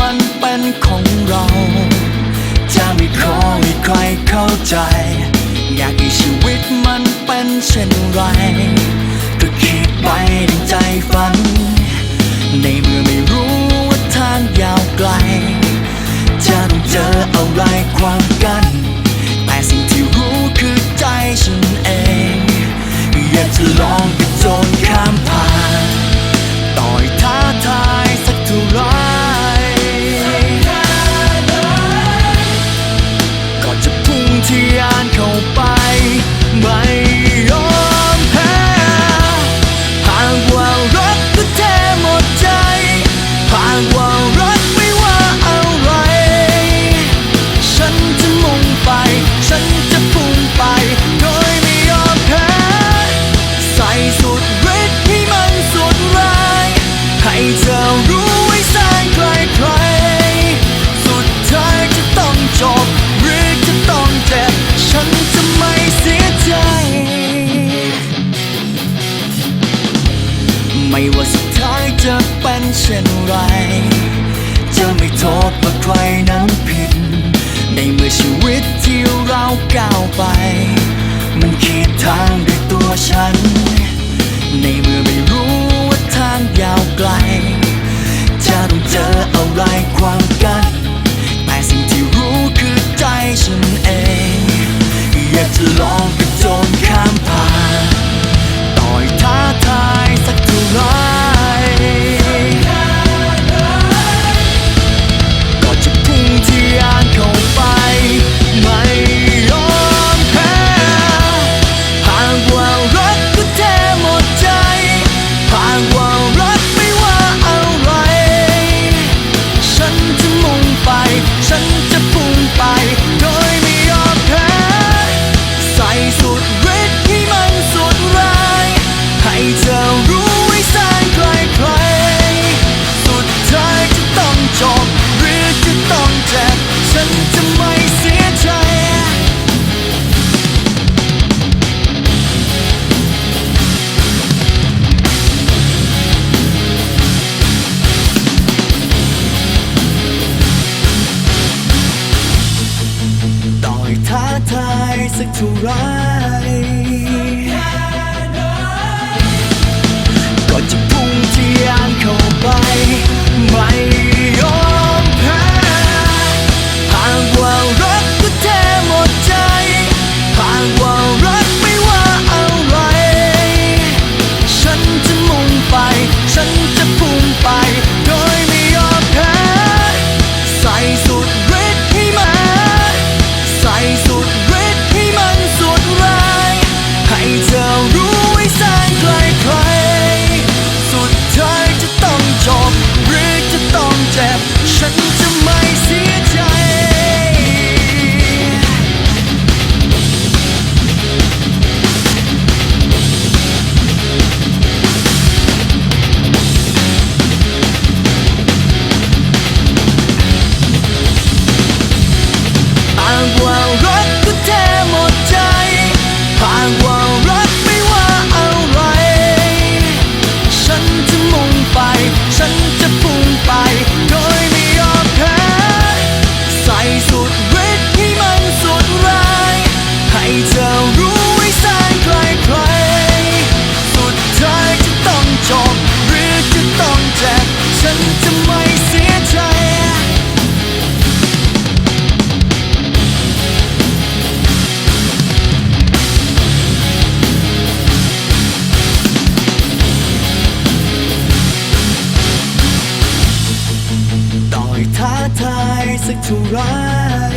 มันเป็นของเรา จะไม่ขอให้ใครเข้าใจ อยากให้ชีวิตมันเป็นเช่นไร ก็คิดไปในใจฝัน ในเมื่อไม่รู้ว่าทางยาวไกล จะต้องเจออะไรความกัน แต่สิ่งที่รู้คือใจฉันเอง อยากจะลอง ไม่ว่าสุดท้ายจะเป็นเช่นไร จะไม่โทษว่าใครนั้นผิด ในเมื่อชีวิตที่เราก้าวไป มันขีดทางด้วยตัวฉัน ในเมื่อ classic to ride. สักเท่าไร